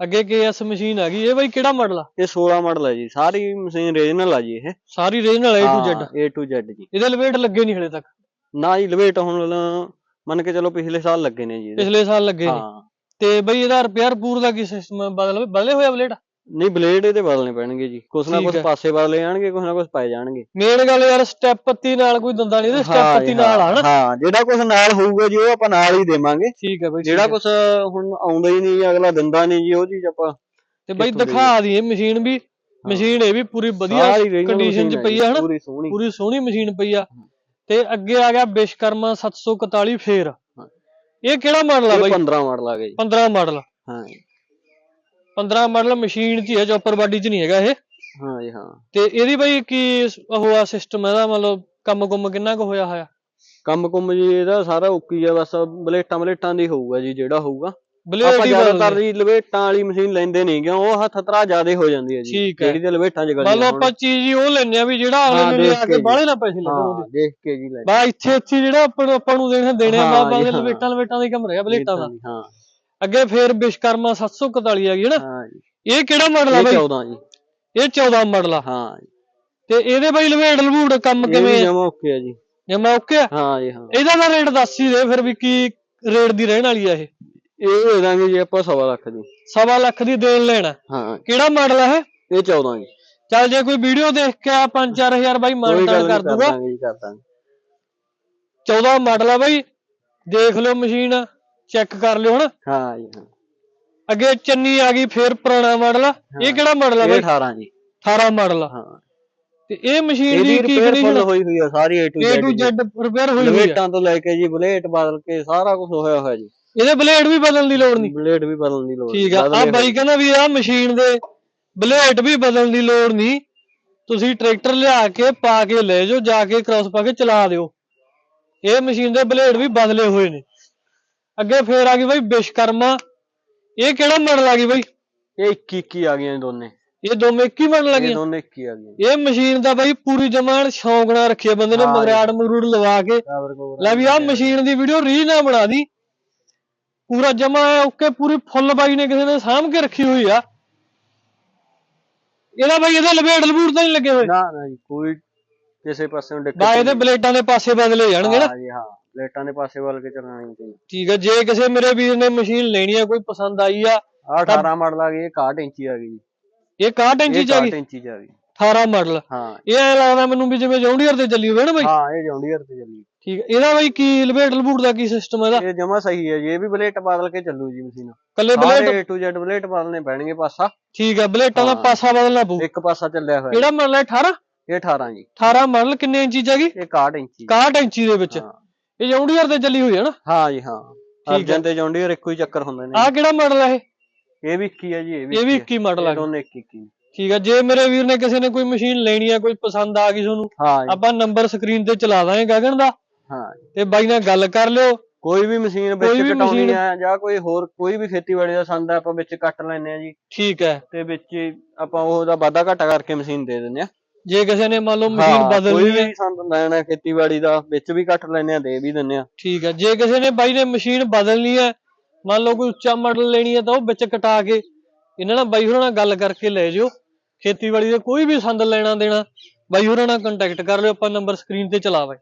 ਅੱਗੇ KS machine ਆ ਗਈ ਇਹ ਬਾਈ ਕਿਹੜਾ ਮਾਡਲ ਆ? ਇਹ 16 ਮਾਡਲ ਹੈ ਜੀ ਸਾਰੀ ਮਸ਼ੀਨ ਰੀਜਨਲ ਆ ਜੀ ਇਹ। ਸਾਰੀ ਰੇਂਜ ਨਾਲ A to Z? A to Z ਜੀ। ਇਹਦੇ ਲਪੇਟ ਲੱਗੇ ਨਹੀਂ ਹਲੇ ਤੱਕ। ਨਾ ਜੀ ਲਵੇਟ ਹੁਣ ਮੰਨ ਕੇ ਚਲੋ ਪਿਛਲੇ ਸਾਲ ਲੱਗੇ ਨੇ ਜੀ। ਪਿਛਲੇ ਸਾਲ ਲੱਗੇ ਨੇ। ਹਾਂ। ਤੇ ਬਈ ਇਹਦਾ ਰਿਪੇਅਰ ਪੂਰ ਦਾ ਕੀ ਸਿਸਟਮ ਬਦਲ ਬਦਲੇ ਹੋਇਆ ਬਲੇਡ ਨਹੀਂ ਬਲੇਡ ਇਹਦੇ ਬਦਲਨੇ ਪੈਣਗੇ ਜੀ। ਕੁਛ ਨਾ ਠੀਕ ਕੁਛ ਹੈ। ਪਾਸੇ ਬਦਲੇ ਜਾਣਗੇ ਕੁਛ ਨਾ ਕੁਛ ਪਾਏ ਜਾਣਗੇ। ਮੇਨ ਗੱਲ ਯਾਰ ਸਟੈਪ ਪੱਤੀ ਨਾਲ ਕੋਈ ਦੰਦਾ ਨਹੀਂ ਇਹਦੇ ਸਟੈਪ ਹਾਂ ਜੀ, ਨਾਲ ਆ ਹਨਾ? ਹਾਂ ਜਿਹੜਾ ਕੁਛ ਨਾਲ ਹੋਊਗਾ ਜੀ ਉਹ ਆਪਾਂ ਨਾਲ ਹੀ ਦੇਵਾਂਗੇ। ਠੀਕ ਹੈ ਬਈ ਜਿਹੜਾ। ਕੁਛ ਹੁਣ ਆਉਂਦਾ ਹੀ ਨਹੀਂ ਅਗਲਾ ਦਿੰਦਾ ਨਹੀਂ ਜੀ ਉਹ ਚੀਜ਼ ਆਪਾਂ ਤੇ ਬਈ ਕਿੱਥੋਂ ਦਿਖਾ ਦਈਏ? ਮਸ਼ੀਨ ਵੀ। ਮਸ਼ੀਨ ਇਹ ਵੀ ਪੂਰੀ ਵਧੀਆ ਸਾਰੀ original condition 'ਚ machine ਪਈ ਆ ਹਨਾ? ਪੂਰੀ ਸੋਹਣੀ। ਪੂਰੀ ਸੋਹਣੀ ਮਸ਼ੀਨ ਪਈ ਆ। ਤੇ ਅੱਗੇ ਆ ਗਿਆ ਵਿਸ਼ਕਰਮਾ 741 ਫੇਰ। ਇਹ ਕਿਹੜਾ ਮਾਡਲ ਆ ਇਹ ਬਾਈ? 15 ਮਾਡਲ ਆ ਗਏ ਜੀ। 15 ਮਾਡਲ ਹਾਂ। 15 ਮਾਡਲ ਮਸ਼ੀਨ 'ਚ ਹੀ ਹੈ ਚੌਪਰ ਬਾਡੀ 'ਚ ਨਹੀਂ ਹੈਗਾ ਇਹ ਹਾਂ ਜੀ ਹਾਂ ਤੇ ਇਹਦੀ ਬਾਈ ਕੀ ਉਹ ਆ ਸਿਸਟਮ ਇਹਦਾ ਮਤਲਬ ਕੰਮ ਕੁੰਮ ਕਿੰਨਾ ਕੁ ਹੋਇਆ ਹੋਇਆ ਕੰਮ ਕੁੰਮ ਜੀ ਇਹਦਾ ਸਾਰਾ ਓਕੀ ਆ ਬਸ ਬਲੇਟਾਂ ਬਲੇਟਾਂ ਦੀ ਹੋਊਗਾ ਜੀ ਜਿਹੜਾ ਹੋਊਗਾ ਬਲੇਡ ਆਪਾਂ ਹੀ ਜ਼ਿਆਦਾਤਰ ਬਦਲਦੇ। ਜੀ ਲਵੇਟਾਂ ਵਾਲੀ ਮਸ਼ੀਨ ਲੈਂਦੇ ਨਹੀਂ ਕਿਉਂ ਉਹ ਹੱਥ ਤਰਾ ਜ਼ਿਆਦੇ ਹੋ ਜਾਂਦੀ ਹੈ ਜੀ ਠੀਕ ਹੈ। ਜਿਹੜੀ ਦੇ ਲਵੇਟਾਂ ਚ ਲਓ ਆਪਾਂ ਚੀਜ਼ ਹੀ ਉਹ ਲੈਣੇ ਆ ਵੀ ਜਿਹੜਾ ਅਗਲੇ ਹਾਂ, ਨੂੰ ਦੇਖ ਲਿਆ ਕੇ ਕੇ ਜੀ। ਬਾਹਲੇ ਨਾ ਪੈਸੇ ਲੱਗਣ ਹਾਂ ਉਹਦੇ ਦੇਖ ਕੇ ਜੀ ਲੈ ਬਾ ਇੱਥੇ ਇੱਥੇ ਜਿਹੜਾ ਆਪਾਂ ਨੂੰ ਆਪਾਂ ਨੂੰ ਦੇਣੇ ਦੇਣੇ ਆ ਹਾਂ ਬਾਬਾ ਜੀ, ਦੇ ਹਾਂ। ਲਵੇਟਾਂ ਲਵੇਟਾਂ ਦਾ ਹੀ ਕੰਮ ਰਿਹਾ ਬਲੇਟਾਂ ਦਾ ਹਾਂ ਅੱਗੇ ਫੇਰ ਵਿਸ਼ਕਰਮਾ 741 ਆ ਗਈ ਨਾ? ਹਾਂ ਜੀ। ਇਹ ਕਿਹੜਾ ਮਾਡਲ ਆ ਇਹ ਬਾਈ? 14 ਜੀ। ਇਹ 14 ਮਾਡਲ ਆ। ਹਾਂ ਜੀ। ਤੇ ਇਹਦੇ ਬਾਈ ਲਵੇਟ ਲਵੂਟ ਕੰਮ ਕਿਵੇਂ ਜਮਾ ਓਕੇ ਆ ਜੀ। ਜਮਾ ਓਕੇ ਆ? ਹਾਂ ਜੀ ਹਾਂ। ਇਹਦਾ ਤਾਂ ਰੇਟ ਦੱਸ ਹੀ ਦੇ ਫਿਰ ਵੀ ਕੀ ਰੇਟ ਦੀ ਰਹਿਣ ਵਾਲੀ ਆ ਇਹ। ਇਹ ਦੇ ਦਾਂਗੇ ਜੀ ਆਪਾਂ ਸਵਾ ਲੱਖ ਦੀ। ਸਵਾ ਲੱਖ ਦੀ ਦੇਣ ਲੈਣਾ। ਹਾਂ। ਕਿਹੜਾ ਮਾਡਲ ਆ ਇਹ? ਇਹ 14 ਜੀ। ਚੱਲ ਜੇ ਕੋਈ ਵੀਡੀਓ ਦੇਖ ਕੇ ਆ 5-4000 ਬਾਈ ਮਾਨਤਾਨ ਕਰ ਦਾਂਗੇ। 14 ਮਾਡਲ ਆ ਬਾਈ। ਦੇਖ ਲਿਓ ਮਸ਼ੀਨ। ਚੈੱਕ ਕਰ ਲਿਓ ਹਣ ਹਾਂ ਜੀ ਹਾਂ। ਅੱਗੇ ਚੰਨੀ ਆ ਗਈ ਫੇਰ ਪੁਰਾਣਾ ਮਾਡਲ ਆ। ਇਹ ਕਿਹੜਾ ਮਾਡਲ ਆ ਬਾਈ? 18 ਜੀ। 18 ਮਾਡਲ ਆ। ਹਾਂ। ਤੇ ਇਹ ਮਸ਼ੀਨ ਦੀ ਕੀ ਰਿਪੇਅਰ ਕੰਡੀਸ਼ਨ ਹੋਈ ਹੋਈ ਆ ਸਾਰੀ A to A Z to Z. Z repair ਹੋਈ ਹੋਈ ਆ। ਲਵੇਟਾਂ ਤੋਂ ਲੈ ਕੇ ਜੀ ਬਲੇਟ ਬਦਲ ਕੇ ਸਾਰਾ ਕੁਝ ਹੋਇਆ ਹੋਇਆ ਜੀ। ਇਹਦੇ ਬਲੇਡ ਵੀ ਬਦਲਣ ਦੀ ਲੋੜ ਨਹੀਂ। ਬਲੇਡ ਵੀ ਬਦਲਣ ਦੀ ਲੋੜ ਠੀਕ ਆ। ਆ ਬਾਈ ਕਹਿੰਦਾ ਵੀ ਆ ਮਸ਼ੀਨ ਦੇ ਬਲੇਡ ਵੀ ਬਦਲਣ ਦੀ ਲੋੜ ਨਹੀਂ। ਤੁਸੀਂ ਟਰੈਕਟਰ ਲਿਆ ਕੇ ਪਾ ਕੇ ਲੈ ਜਾਓ ਜਾ ਕੇ ਕ੍ਰਾਸ ਪਾ ਕੇ ਚਲਾ ਦਿਓ। ਇਹ ਮਸ਼ੀਨ ਦੇ ਬਲੇਡ ਵੀ ਬਦਲੇ ਹੋਏ ਨੇ। ਅੱਗੇ ਫੇਰ ਆ ਗਈ ਬਾਈ ਵਿਸ਼ਕਰਮਾ ਇਹ ਕਿਹੜਾ ਮਾਡਲ ਆ ਗਈ ਬਾਈ? ਇਹ 21 21 ਆ ਗਈਆਂ ਇਹ ਦੋਨੇ। ਇਹ ਦੋਵੇਂ ਇੱਕ ਹੀ ਮਾਡਲ ਆ ਇਹ ਗਈਆਂ? ਦੋਨੇ 21 ਆ ਗਈਆਂ। ਇਹ ਮਸ਼ੀਨ ਦਾ ਬਾਈ ਪੂਰੀ ਜਮਾਨ ਸ਼ੌਂਕ ਨਾਲ ਰੱਖੀ ਆ ਬੰਦੇ ਨੇ ਹਾਂ ਜੀ। ਮਗਰਾੜ ਮਗਰੂੜ ਲਵਾ ਕੇ। ਲੈ ਵੀ ਆ। ਮਸ਼ੀਨ ਦੀ ਵੀਡੀਓ ਰੀਲ ਨਾ ਬਣਾ ਦੀ। ਪੂਰਾ ਜਮਾ ਓਕੇ ਪੂਰੀ ਫੁੱਲ ਬਾਈ ਨੇ ਕਿਸੇ ਨੇ ਸਾਂਭ ਕੇ ਰੱਖੀ ਹੋਈ ਆ। ਇਹਦਾ ਬਾਈ ਇਹਦਾ ਲਪੇਟ ਲਪੂਟ ਤਾਂ ਨਹੀਂ ਲੱਗੇ ਹੋਏ। ਨਾ ਨਾ ਜੀ ਕੋਈ ਕਿਸੇ ਪਾਸਿਓਂ ਦਿੱਕਤ ਬਾ ਇਹਦੇ। ਬਲੇਡਾਂ ਦੇ ਪਾਸੇ ਬਦਲੇ ਜਾਣਗੇ ਨਾ। ਹਾਂ ਜੀ ਹਾਂ। ਪਲੇਟਾਂ ਦੇ ਪਾਸੇ ਵੱਲ ਕੇ ਚੱਲਣਾ ਚਾਹੀਦਾ ਠੀਕ ਹੈ ਜੇ ਕਿਸੇ ਮੇਰੇ ਵੀਰ ਨੇ ਮਸ਼ੀਨ ਲੈਣੀ ਆ ਕੋਈ ਪਸੰਦ ਆਈ ਆ ਆਹ 18 ਮਾਡਲ ਆ ਗਈ ਇਹ 61 ਇੰਚੀ ਆ ਗਈ। ਇਹ 61 ਇੰਚੀ ਚ ਆ ਗਈ? 61 ਇੰਚੀ ਚ ਆ ਗਈ। 18 ਮਾਡਲ। ਹਾਂ। ਇਹ ਐ ਲੱਗਦਾ ਮੈਨੂੰ ਵੀ ਜਿਵੇਂ ਜੌਂਡੀਅਰ ਤੇ ਚੱਲੀ ਹੋਵੇ ਨਾ ਬਾਈ। ਹਾਂ ਇਹ ਜੌਂਡੀਅਰ ਤੇ ਚੱਲੀ। ਠੀਕ ਹੈ ਇਹਦਾ ਬਾਈ ਕੀ ਲਪੇਟ ਲਪੂਟ ਦਾ ਕੀ ਸਿਸਟਮ ਇਹਦਾ? ਇਹ ਜਮਾ ਸਹੀ ਹੈ ਜੀ ਇਹ ਵੀ ਬਲੇਟ ਬਦਲ ਕੇ ਚੱਲੂ ਜੀ ਮਸ਼ੀਨ। ਕੱਲੇ ਸਾਰੇ A to Z ਬਲੇਟ ਬਦਲਨੇ ਪੈਣਗੇ ਪਾਸਾ। ਠੀਕ ਹੈ ਬਲੇਟਾਂ ਦਾ ਹਾਂ। ਪਾਸਾ ਬਦਲਣਾ ਪਊ। ਇੱਕ ਪਾਸਾ ਚੱਲਿਆ ਹੋਇਆ। ਕਿਹੜਾ ਮਾਡਲ ਹੈ 18 ਜੀ। ਇਹ 18 ਜੀ। 18 ਮਾਡਲ ਕਿੰਨੇ ਇੰਚੀ ਚ ਹੈਗੀ ਇਹ 61 ਇੰਚੀ। 61 ਇੰਚੀ ਦੇ ਵਿੱਚ। ਹਾਂ। ਇਹ ਜੌਂਡੀਅਰ ਤੇ ਚੱਲੀ ਹੋਈ ਹੈ ਨਾ? ਹਾਂ ਜੀ ਹਾਂ। ਹੈ। ਅਰਜਨ ਤੇ ਜੌਂਡੀਅਰ ਇੱਕੋ ਹੀ ਚੱਕਰ ਹੁੰਦੇ ਨੇ। ਆਹ ਕਿਹੜਾ ਮਾਡਲ ਹੈ ਇਹ? ਇਹ ਵੀ 21 ਹੈ ਜੀ ਇਹ ਵੀ ਇਹ ਵੀ 21 21 ਮਾਡਲ ਆ। ਗਿਆ ਦੋਨੇ 21 21 ਠੀਕ ਹੈ ਜੇ ਮੇਰੇ ਵੀਰ ਨੇ ਕਿਸੇ ਨੇ ਕੋਈ ਮਸ਼ੀਨ ਲੈਣੀ ਆ ਕੋਈ ਪਸੰਦ ਆ ਗਈ ਤੁਹਾਨੂੰ ਹਾਂ ਆਪਾਂ ਨੰਬਰ ਸਕਰੀਨ ਤੇ ਚਲਾ ਦਾਂਗੇ ਗਗਨ ਦਾ। ਹਾਂ ਤੇ ਬਾਈ ਨਾਲ ਗੱਲ ਕਰ ਲਿਓ। ਕੋਈ ਵੀ ਮਸ਼ੀਨ ਵਿੱਚ ਕਟਾਉਣੀ ਆ ਜਾਂ ਕੋਈ ਹੋਰ ਕੋਈ ਵੀ ਖੇਤੀਬਾੜੀ ਦਾ ਸੰਦ ਆ ਆਪਾਂ ਵਿੱਚ ਕੱਟ ਲੈਨੇ ਆ ਜੀ। ਠੀਕ ਹੈ। ਤੇ ਵਿੱਚ ਹੀ ਆਪਾਂ ਉਹਦਾ ਵਾਧਾ ਘਾਟਾ ਕਰਕੇ ਮਸ਼ੀਨ ਦੇ ਦਿੰਨੇ ਆ। ਜੇ ਕਿਸੇ ਨੇ ਮੰਨ ਲਓ ਮਸ਼ੀਨ ਕੋਈ ਬਦਲਣੀ ਹੈ ਵੀ ਸੰਦ ਲੈਣਾ ਖੇਤੀਬਾੜੀ ਦਾ ਵਿੱਚ ਵੀ ਕੱਟ ਲੈਨੇ ਆ ਦੇ ਵੀ ਦਿੰਨੇ ਆ ਠੀਕ ਹੈ ਜੇ ਕਿਸੇ ਨੇ ਬਾਈ ਨੇ ਮਸ਼ੀਨ ਬਦਲਣੀ ਹੈ ਮੰਨ ਲਓ ਕੋਈ ਉੱਚਾ ਮਾਡਲ ਲੈਣੀ ਹੈ ਤਾਂ ਉਹ ਵਿੱਚ ਕਟਾ ਕੇ ਇਹਨਾਂ ਨਾਲ ਬਾਈ ਹੋਰਾਂ ਨਾਲ ਗੱਲ ਕਰਕੇ ਲੈ ਜਿਓ। ਖੇਤੀਬਾੜੀ ਦਾ ਕੋਈ ਵੀ ਸੰਦ ਲੈਣਾ ਦੇਣਾ ਬਾਈ ਹੋਰਾਂ ਨਾਲ ਕੰਟੈਕਟ ਕਰ ਲਿਓ ਆਪਾਂ ਨੰਬਰ ਸਕਰੀਨ ਤੇ ਚਲਾ ਬਾਈ